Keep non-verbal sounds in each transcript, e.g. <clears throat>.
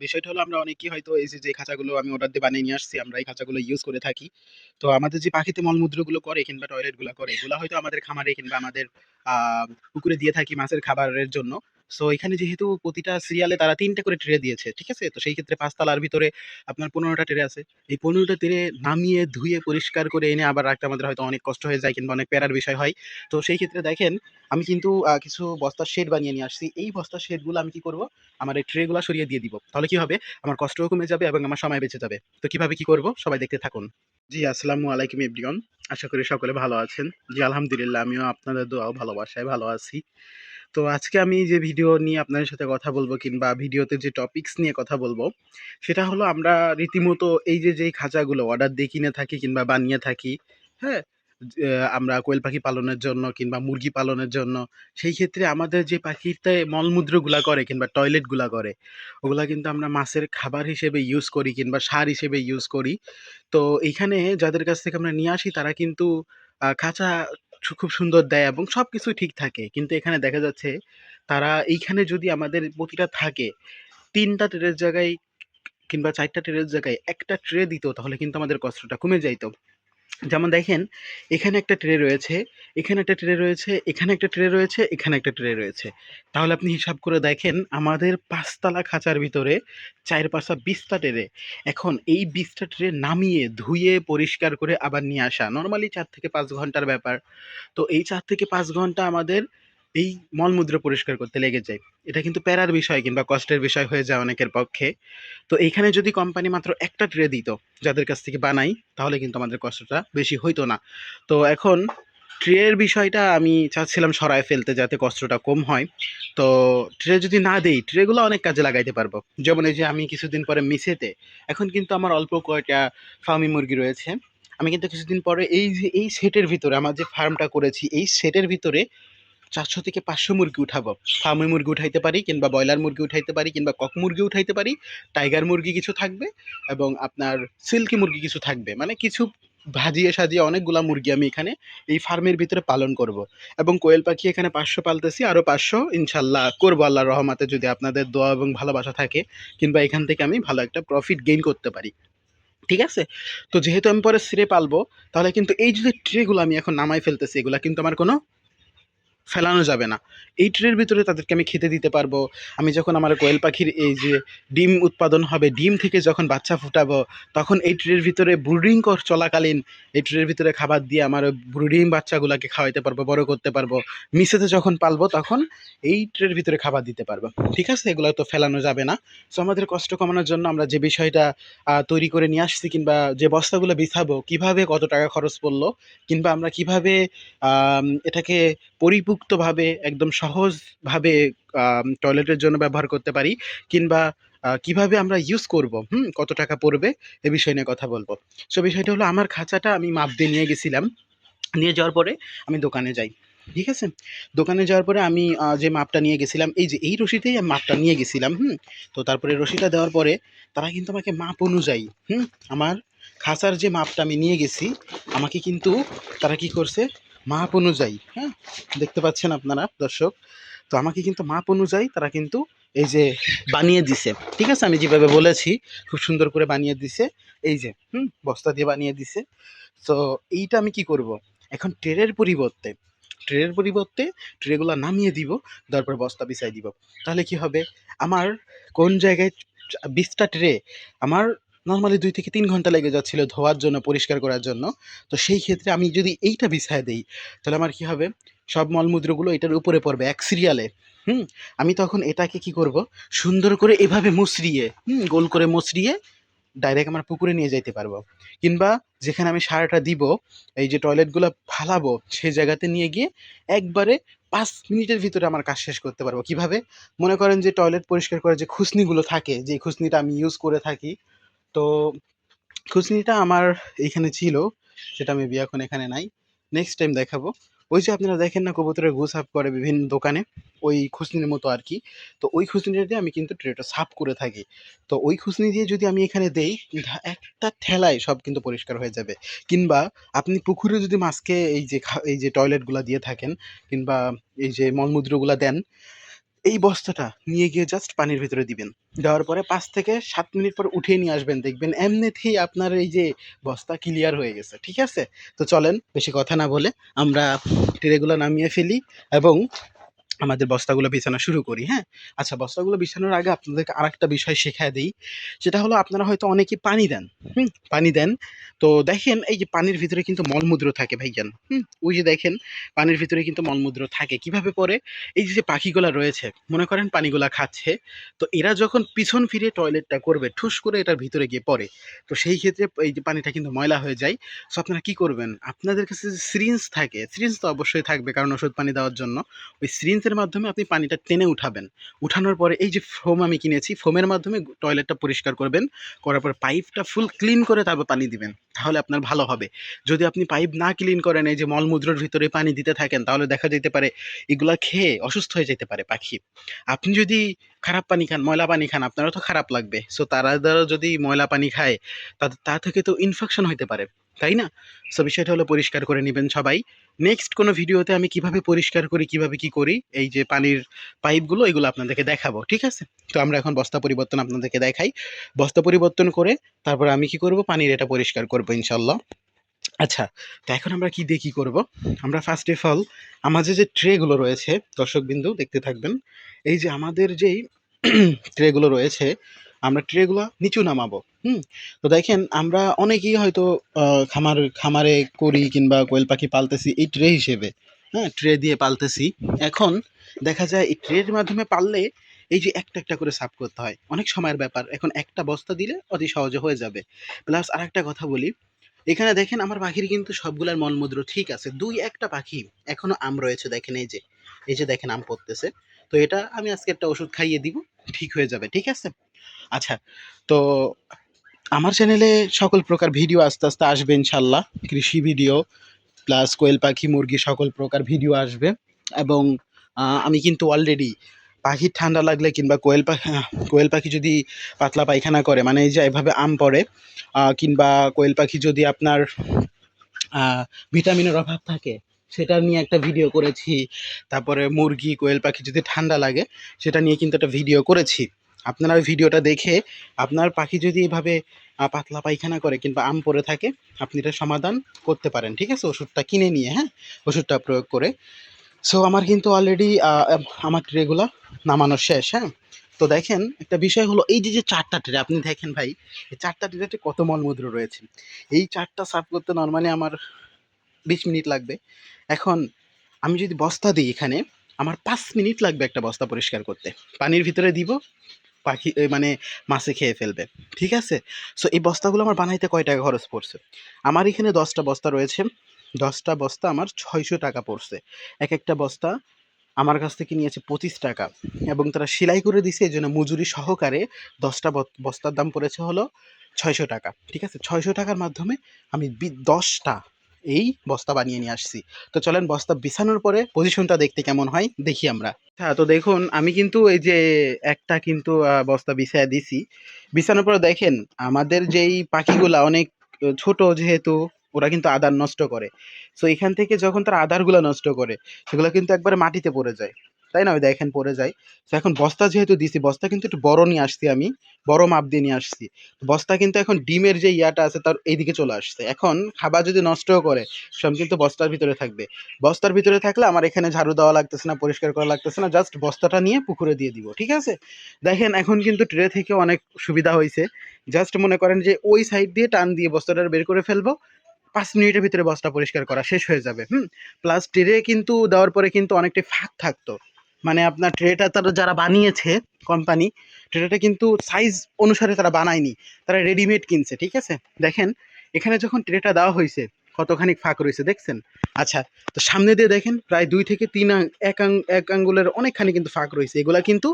বিষয়টা হলো আমরা অনেকেই হয়তো এই যে, খাঁচাগুলো আমি অর্ডার দিয়ে বানিয়ে নিয়ে আসছি, আমরা এই খাঁচাগুলো ইউজ করে থাকি। তো আমাদের যে পাখিতে মলমূত্রগুলো করে কিংবা টয়লেটগুলো করে, এগুলো হয়তো আমাদের খামারে কিংবা আমাদের পুকুরে দিয়ে থাকি মাছের খাবারের জন্য। সো এখানে যেহেতু প্রতিটা সিরিয়ালে তারা ৩ টা করে ট্রে দিয়েছে। ঠিক আছে? তো সেই ক্ষেত্রে ৫ তালার ভিতরে আপনার পনেরোটা ট্রে আছে। এই ১৫ টা ট্রে নামিয়ে ধুয়ে পরিষ্কার করে এনে আবার রাখতে আমাদের হয়তো অনেক কষ্ট হয়ে যায় কিংবা অনেক প্যারার বিষয় হয়। তো সেই ক্ষেত্রে দেখেন আমি কিন্তু কিছু বস্তার শেড বানিয়ে নিয়ে আসছি। এই বস্তার শেডগুলো আমি কি করব? আমার এই ট্রে গুলা সরিয়ে দিয়ে দিব। তাহলে কি হবে? আমার কষ্টও কমে যাবে এবং আমার সময় বেঁচে যাবে। তো কীভাবে কি করব? সবাই দেখতে থাকুন। জি, আসসালামু আলাইকুম এভরিওয়ান। আশা করি সকলে ভালো আছেন। জি, আলহামদুলিল্লাহ আমিও আপনাদের দোয়াও ভালোবাসায় ভালো আছি। তো আজকে আমি যে ভিডিও নিয়ে আপনাদের সাথে কথা বলব কিংবা ভিডিওতে যে টপিকস নিয়ে কথা বলব, সেটা হলো আমরা রীতিমতো এই যে, যেই খাঁচাগুলো অর্ডার দিয়ে কিনে থাকি কিংবা বানিয়ে থাকি, হ্যাঁ? আমরা কোয়েল পাখি পালনের জন্য কিংবা মুরগি পালনের জন্য, সেই ক্ষেত্রে আমাদের যে পাখিতে মলমূত্রগুলা করে কিংবা টয়লেটগুলা করে, ওগুলা কিন্তু আমরা মাছের খাবার হিসেবে ইউজ করি কিংবা সার হিসেবে ইউজ করি। তো এইখানে যাদের কাছ থেকে আমরা নিয়ে আসি তারা কিন্তু খাঁচা খুব সুন্দর দেয় এবং সব কিছু ঠিক থাকে। কিন্তু এখানে দেখা যাচ্ছে তারা এইখানে যদি আমাদের প্রতিটা থাকে ৩ টা ট্রের জায়গায় কিংবা ৪ টা ট্রের জায়গায় একটা ট্রে দিত, তাহলে কিন্তু আমাদের কষ্টটা কমে যাইত। যেমন দেখেন এখানে একটা ট্রে রয়েছে, এখানে একটা ট্রে রয়েছে, এখানে একটা ট্রে রয়েছে, এখানে একটা ট্রে রয়েছে। তাহলে আপনি হিসাব করে দেখেন আমাদের পাঁচতলা খাঁচার ভিতরে ৪ পাঁচা ২০ টা ট্রে। এখন এই বিশটা ট্রে নামিয়ে ধুয়ে পরিষ্কার করে আবার নিয়ে আসা নর্মালি চার থেকে পাঁচ ঘণ্টার ব্যাপার। তো এই চার থেকে পাঁচ ঘণ্টা আমাদের এই মলমূত্র পরিষ্কার করতে লেগে যায়। এটা কিন্তু প্যারার বিষয় কিংবা কষ্টের বিষয় হয়ে যায় অনেকের পক্ষে। তো এইখানে যদি কোম্পানি মাত্র একটা ট্রে দিত, যাদের কাছ থেকে বানাই, তাহলে কিন্তু আমাদের কষ্টটা বেশি হইতো না। তো এখন ট্রের বিষয়টা আমি চাচ্ছিলাম সরায় ফেলতে যাতে কষ্টটা কম হয়। তো ট্রে যদি না দেই, ট্রেগুলো অনেক কাজে লাগাইতে পারব। যেমন এই যে আমি কিছুদিন পরে মিশেতে এখন কিন্তু আমার অল্প কয়টা ফার্মি মুরগি রয়েছে। আমি কিন্তু কিছুদিন পরে এই যে এই সেটের ভিতরে আমার যে ফার্মটা করেছি, এই সেটের ভিতরে ৪০০ থেকে ৫০০ মুরগি উঠাবো। ফার্মি মুরগি উঠাইতে পারি কিংবা ব্রয়লার মুরগি উঠাইতে পারি কিংবা কক মুরগি উঠাইতে পারি। টাইগার মুরগি কিছু থাকবে এবং আপনার সিল্কি মুরগি কিছু থাকবে। মানে কিছু ভাজিয়ে সাজিয়ে অনেকগুলা মুরগি আমি এখানে এই ফার্মের ভিতরে পালন করব। এবং কোয়েল পাখি এখানে ৫০০ পালতেছি। আরও ৫০০ ইনশাআল্লাহ করব আল্লাহর রহমতে যদি আপনাদের দোয়া এবং ভালোবাসা থাকে কিংবা এখান থেকে আমি ভালো একটা প্রফিট গেইন করতে পারি। ঠিক আছে? তো যেহেতু আমি পরে ছেড়ে পালবো, তাহলে কিন্তু এই যে ট্রেগুলো আমি এখন নামায় ফেলতেছি, এগুলা কিন্তু আমার কোনো ফেলানো যাবে না। এই ট্রের ভিতরে তাদেরকে আমি খেতে দিতে পারব। আমি যখন আমার কোয়েল পাখির এই যে ডিম উৎপাদন হবে, ডিম থেকে যখন বাচ্চা ফুটাবো, তখন এই ট্রের ভিতরে ব্রুডিং কর চলাকালীন এই ট্রের ভিতরে খাবার দিয়ে আমার ব্রুডিং বাচ্চাগুলোকে খাওয়াইতে পারব, বড় করতে পারব। মিসেতে যখন পালবো তখন এই ট্রের ভিতরে খাবার দিতে পারব। ঠিক আছে? এগুলো তো ফেলানো যাবে না। সো আমাদের কষ্ট কমানোর জন্য আমরা যে বিষয়টা তৈরি করে নিয়ে আসছি কিংবা যে বস্তাগুলো বিছাবো, কীভাবে কত টাকা খরচ পড়ল কিংবা আমরা কীভাবে এটাকে এটাকে পরিপুক্তভাবে একদম সহজভাবে টয়লেটের জন্য ব্যবহার করতে পারি কিংবা কীভাবে আমরা ইউজ করব, হুম? কত টাকা পড়বে এ বিষয় নিয়ে কথা বলব। সো বিষয়টা হলো আমার খাঁচাটা আমি মাপ দিয়ে নিয়ে গেছিলাম। নিয়ে যাওয়ার পরে আমি দোকানে যাই। ঠিক আছে? দোকানে যাওয়ার পরে আমি যে মাপটা নিয়ে গেছিলাম এই যে এই রশিতেই আমি মাপটা নিয়ে গেছিলাম, হুম? তো তারপরে রশিটা দেওয়ার পরে তারা কিন্তু আমাকে মাপ অনুযায়ী, হুম? আমার খাঁচার যে মাপটা আমি নিয়ে গেছি, আমাকে কিন্তু তারা কি করছে? মাপ অনুযায়ী, হ্যাঁ? দেখতে পাচ্ছেন আপনারা দর্শক। তো আমাকে কিন্তু মাপ অনুযায়ী তারা কিন্তু এই যে বানিয়ে দিছে। ঠিক আছে? আমি যেভাবে বলেছি খুব সুন্দর করে বানিয়ে দিছে। এই যে, হুম? বস্তা দিয়ে বানিয়ে দিছে। তো এইটা আমি কি করব? এখন ট্রের পরিবর্তে ট্রেনের পরিবর্তে ট্রেগুলা নামিয়ে দিব, তারপর বস্তা বিছাই দিব। তাহলে কি হবে? আমার কোন জায়গায় বিশটা ট্রে আমার নরমালি ২ থেকে তিন ঘণ্টা লেগে যাচ্ছিল ধোয়ার জন্য, পরিষ্কার করার জন্য। তো সেই ক্ষেত্রে আমি যদি এইটা বিছায়া দেই, তাহলে আমার কি হবে? সব মলমূত্রগুলো এটার উপরে পড়বে এক সিরিয়ালে, হুম? আমি তখন এটাকে কি করব? সুন্দর করে এভাবে মুচড়িয়ে, হুম? গোল করে মুচড়িয়ে ডাইরেক্ট আমার পুকুরে নিয়ে যাইতে পারব। কিংবা যেখানে আমি সারটা দিব, এই যে টয়লেটগুলো ফালাবো, সেই জায়গাতে নিয়ে গিয়ে একবারে পাঁচ মিনিটের ভিতরে আমার কাজ শেষ করতে পারব। কীভাবে? মনে করেন যে টয়লেট পরিষ্কার করার যে খুসনিগুলো থাকে, যে খুসনিটা আমি ইউজ করে থাকি, তো খুসনিটা আমার এইখানে ছিল, সেটা মেবি এখন এখানে নাই। নেক্সট টাইম দেখাবো। ওই যে আপনারা দেখেন না কবুতরের গু সাফ করে বিভিন্ন দোকানে, ওই খুসনির মতো আর কি তো ওই খুসনিটা দিয়ে আমি কিন্তু ট্রেটা সাফ করে থাকি। তো ওই খুসনি দিয়ে যদি আমি এখানে দেই, একটা ঠেলায় সব কিন্তু পরিষ্কার হয়ে যাবে। কিংবা আপনি পুকুরে যদি মাছকে এই যে এই যে টয়লেটগুলো দিয়ে থাকেন কিংবা এই যে মলমূত্রগুলা দেন, এই বস্তাটা নিয়ে গিয়ে জাস্ট পানির ভিতরে দিবেন। দেওয়ার পরে পাঁচ থেকে সাত মিনিট পর উঠিয়ে নিয়ে আসবেন, দেখবেন এমনিতেই আপনার এই যে বস্তা ক্লিয়ার হয়ে গেছে, ঠিক আছে? তো চলেন, বেশি কথা না বলে আমরা ট্রেগুলো নামিয়ে ফেলি এবং আমাদের বস্তাগুলো বিছানো শুরু করি হ্যাঁ? আচ্ছা বস্তাগুলো বিছানোর আগে আপনাদেরকে আর একটা বিষয় শেখায় দিই। সেটা হলো আপনারা হয়তো অনেকেই পানি দেন, হুম? পানি দেন। তো দেখেন, এই যে পানির ভিতরে কিন্তু মলমূত্র থাকে ভাইজান, হুম? ওই যে দেখেন, পানির ভিতরে কিন্তু মলমূত্র থাকে। কীভাবে পরে? এই যে পাখিগুলা রয়েছে, মনে করেন পানিগুলা খাচ্ছে, তো এরা যখন পিছন ফিরে টয়লেটটা করবে, ঠুস করে এটার ভিতরে গিয়ে পড়ে, তো সেই ক্ষেত্রে এই যে পানিটা কিন্তু ময়লা হয়ে যায়। সো আপনারা কি করবেন? আপনাদের কাছে যে সিরিঞ্জ থাকে সিরিঞ্জ তো অবশ্যই থাকবে কারণ ওষুধ পানি দেওয়ার জন্য, ওই সিরিঞ্জের মাধ্যমে আপনি পানিটা টেনে উঠাবেন। উঠানোর পরে এই যে ফোম আমি কিনেছি, ফোমের মাধ্যমে টয়লেটটা পরিষ্কার করবেন। করার পর পাইপটা ফুল ক্লিন করে তারপর পানি দিবেন, তাহলে আপনার ভালো হবে। যদি আপনি পাইপ না ক্লিন করেন, এই যে মলমূত্রের ভিতরে পানি দিতে থাকেন, তাহলে দেখা যেতে পারে এগুলা খেয়ে অসুস্থ হয়ে যেতে পারে পাখি। আপনি যদি খারাপ পানি খান, ময়লা পানি খান, আপনারও তো খারাপ লাগবে। সো তারা দ্বারা যদি ময়লা পানি খায় তাদের তা থেকে তো ইনফেকশন হতে পারে, তাই না? সো বিষয়টা হলো পরিষ্কার করে নেবেন সবাই। নেক্সট কোনো ভিডিওতে আমি কীভাবে পরিষ্কার করি, কীভাবে কি করি, এই যে পানির পাইপগুলো, এগুলো আপনাদেরকে দেখাবো, ঠিক আছে? তো আমরা এখন বস্তা পরিবর্তন আপনাদেরকে দেখাই। বস্তা পরিবর্তন করে তারপর আমি কি করব, পানির এটা পরিষ্কার করব ইনশাল্লাহ আচ্ছা তো এখন আমরা কি দিয়ে কি করব? আমরা ফার্স্ট অফ অল আমাদের যে ট্রেগুলো রয়েছে, দর্শকবিন্দু দেখতে থাকবেন, এই যে আমাদের যেই <clears throat> ট্রেগুলো রয়েছে আমরা ট্রেগুলো নিচু নামাবো, হুম? তো দেখেন, আমরা অনেকেই হয়তো খামার, খামারে করি কিংবা কোয়েল পাখি পালতেছি এই ট্রে হিসেবে হ্যাঁ? ট্রে দিয়ে পালতেছি। এখন দেখা যায় এই ট্রের মাধ্যমে পাললে এই যে একটা একটা করে সাফ করতে হয়। অনেক সময়ের ব্যাপার। এখন একটা বস্তা দিলে অতি সহজে হয়ে যাবে। প্লাস আর একটা কথা বলি, এখানে দেখেন আমার পাখির কিন্তু সবগুলার মলমূত্র ঠিক আছে। দুই একটা পাখি এখনও আম রয়েছে, দেখেন এই যে এই যে দেখেন আম পড়তেছে। তো এটা আমি আজকে একটা ওষুধ খাইয়ে দিব, ঠিক হয়ে যাবে, ঠিক আছে? আচ্ছা তো আমার চ্যানেলে সকল প্রকার ভিডিও আস্তে আস্তে আসবে ইনশাল্লাহ। কৃষি ভিডিও প্লাস কোয়েল পাখি, মুরগি, সকল প্রকার ভিডিও আসবে। এবং আমি কিন্তু অলরেডি পাখির ঠান্ডা লাগলে কিংবা কোয়েল পাখি কোয়েল পাখি যদি পাতলা পায়খানা করে মানে এই যে এভাবে আম পড়ে কিংবা কোয়েল পাখি যদি আপনার ভিটামিনের অভাব থাকে, সেটা নিয়ে একটা ভিডিও করেছি। তারপরে মুরগি, কোয়েল পাখি যদি ঠান্ডা লাগে, সেটা নিয়ে কিন্তু একটা ভিডিও করেছি। আপনারা ওই ভিডিওটা দেখে আপনার পাখি যদি এভাবে পাতলা পায়খানা করে কিংবা আম পড়ে থাকে, আপনি এটা সমাধান করতে পারেন, ঠিক আছে? ওষুধটা কিনে নিয়ে হ্যাঁ? ওষুধটা প্রয়োগ করে। সো আমার কিন্তু অলরেডি আমার ট্রেগুলো নামানো শেষ হ্যাঁ? তো দেখেন, একটা বিষয় হলো, এই যে যে চারটা ট্রে, আপনি দেখেন ভাই, এই চারটা ট্রেতে কত মলমূত্র রয়েছে। এই চারটা সাফ করতে নর্মালি আমার বিশ মিনিট লাগবে। এখন আমি যদি বস্তা দিই এখানে, আমার পাঁচ মিনিট লাগবে একটা বস্তা পরিষ্কার করতে। পানির ভিতরে দিব পাখি মানে মাছে খেয়ে ফেলবে, ঠিক আছে? সো এই বস্তাগুলো আমার বানাইতে কয় টাকা খরচ পড়ছে? আমার এখানে দশটা বস্তা রয়েছে, দশটা বস্তা আমার ছয়শো টাকা পড়ছে। এক একটা বস্তা আমার কাছ থেকে নিয়েছে পঁচিশ টাকা এবং তারা সেলাই করে দিছে, এই জন্য মজুরি সহকারে দশটা বস্তার দাম পড়েছে হলো ছয়শো টাকা, ঠিক আছে? ছয়শো টাকার মাধ্যমে আমি দশটা এই বস্তা বানিয়ে নিয়ে আসছি। তো চলেন বস্তা বিছানোর পরে পজিশনটা দেখতে কেমন হয়, দেখি আমরা। হ্যাঁ তো দেখুন, আমি কিন্তু এই যে একটা কিন্তু বস্তা বিছায় দিছি। বিছানোর পরে দেখেন, আমাদের যেই পাখিগুলা অনেক ছোট যেহেতু, ওরা কিন্তু আদার নষ্ট করে। সো এখান থেকে যখন তারা আদারগুলো নষ্ট করে, সেগুলো কিন্তু একবারে মাটিতে পড়ে যায়। তাই না? ওই দেখেন পরে যায় তো এখন বস্তা যেহেতু দিছি, বস্তা কিন্তু একটু বড় নিয়ে আসছি আমি, বড় মাপ দিয়ে নিয়ে আসছি। বস্তা কিন্তু এখন ডিমের যে ইয়াটা আছে তার এইদিকে চলে আসছে। এখন খাবার যদি নষ্টও করে, সব কিন্তু বস্তার ভিতরে থাকবে। বস্তার ভিতরে থাকলে আমার এখানে ঝাড়ু দেওয়া লাগতেছে না, পরিষ্কার করা লাগতেছে না জাস্ট বস্তাটা নিয়ে পুকুরে দিয়ে দিব, ঠিক আছে? দেখেন এখন কিন্তু ট্রে থেকে অনেক সুবিধা হয়েছে। জাস্ট মনে করেন যে ওই সাইড দিয়ে টান দিয়ে বস্তাটা বের করে ফেলব, পাঁচ মিনিটের ভিতরে বস্তা পরিষ্কার করা শেষ হয়ে যাবে, হুম? প্লাস ট্রে কিন্তু দেওয়ার পরে কিন্তু অনেকটাই ফাঁক থাকতো। মানে আপনার ট্রেটা তারা যারা বানিয়েছে কোম্পানি ট্রেটা কিন্তু সাইজ অনুসারে তারা বানায়নি। তারা রেডিমেড কিনছে, ঠিক আছে? দেখেন, এখানে যখন ট্রেটা দেওয়া হয়েছে, কতখানি ফাঁক রয়েছে, দেখছেন? আচ্ছা তো সামনে দিয়ে দেখেন, প্রায় দুই থেকে তিন এক এক আঙ্গুলের অনেকখানি কিন্তু ফাঁক রয়েছে। এগুলা কিন্তু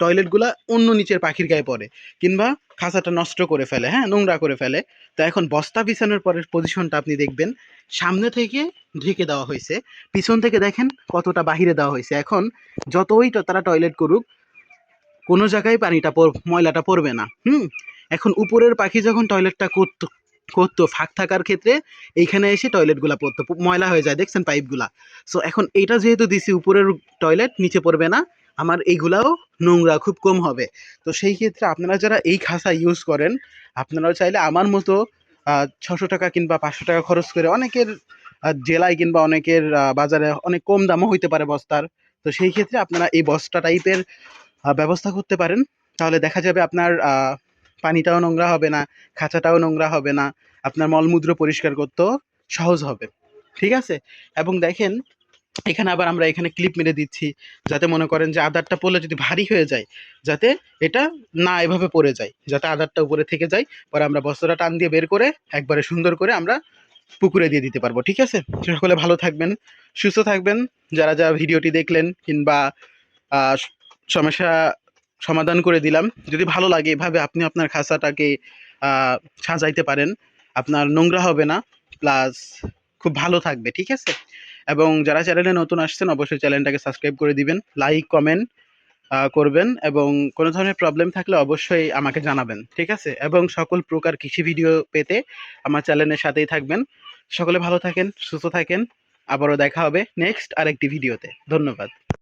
টয়লেটগুলা অন্য নিচের পাখির গায়ে পড়ে, কিংবা খাঁচাটা নষ্ট করে ফেলে হ্যাঁ নোংরা করে ফেলে। তো এখন বস্তা বিছানোর পরের পজিশনটা আপনি দেখবেন, সামনে থেকে ঢেকে দেওয়া হয়েছে, পিছন থেকে দেখেন কতটা বাহিরে দেওয়া হয়েছে। এখন যতই তারা টয়লেট করুক, কোনো জায়গায় পানিটা ময়লাটা পড়বে না, হুম? এখন উপরের পাখি যখন টয়লেটটা করতো করতো, ফাঁক থাকার ক্ষেত্রে, এইখানে এসে টয়লেটগুলা পড়তো, ময়লা হয়ে যায়, দেখছেন পাইপগুলা সো এখন এটা যেহেতু দিছি, উপরের টয়লেট নিচে পড়বে না আমার এইগুলাও নোংরা, খুব কম হবে। তো সেই ক্ষেত্রে আপনারা যারা এই খাঁচা ইউজ করেন, আপনারাও চাইলে আমার মতো ছশো টাকা কিংবা পাঁচশো টাকা খরচ করে অনেকের জেলায় কিংবা অনেকের বাজারে অনেক কম দামও হইতে পারে বস্তার। তো সেই ক্ষেত্রে আপনারা এই বস্তা টাইপের ব্যবস্থা করতে পারেন। তাহলে দেখা যাবে আপনার পানিটাও নোংরা হবে না, খাঁচাটাও নোংরা হবে না, আপনার মলমূত্র পরিষ্কার করতেও সহজ হবে। ঠিক আছে? এবং দেখেন এখানে আবার আমরা এখানে ক্লিপ মেরে দিচ্ছি যাতে মনে করেন যে আদারটা পড়লে যদি ভারী হয়ে যায় যাতে এটা না এভাবে পড়ে যায় যাতে আদারটা উপরে থেকে যায় পরে আমরা বস্তাটা টান দিয়ে বের করে একবারে সুন্দর করে আমরা পুকুরে দিয়ে দিতে পারব ঠিক আছে? সকলে ভালো থাকবেন সুস্থ থাকবেন যারা যারা ভিডিওটি দেখলেন কিংবা সমস্যা সমাধান করে দিলাম যদি ভালো লাগে এভাবে আপনি আপনার খাঁচাটাকে আহ, সাজাইতে পারেন আপনার নোংরা হবে না প্লাস খুব ভালো থাকবে ঠিক আছে? এবং যারা চ্যানেলে নতুন আসছেন, অবশ্যই চ্যানেলটাকে সাবস্ক্রাইব করে দিবেন লাইক কমেন্ট করবেন এবং কোনো ধরনের প্রবলেম থাকলে অবশ্যই আমাকে জানাবেন, ঠিক আছে? এবং সকল প্রকার কৃষি ভিডিও পেতে আমার চ্যানেলের সাথেই থাকবেন। সকলে ভালো থাকেন, সুস্থ থাকেন। আবারও দেখা হবে নেক্সট আরেকটি ভিডিওতে ধন্যবাদ।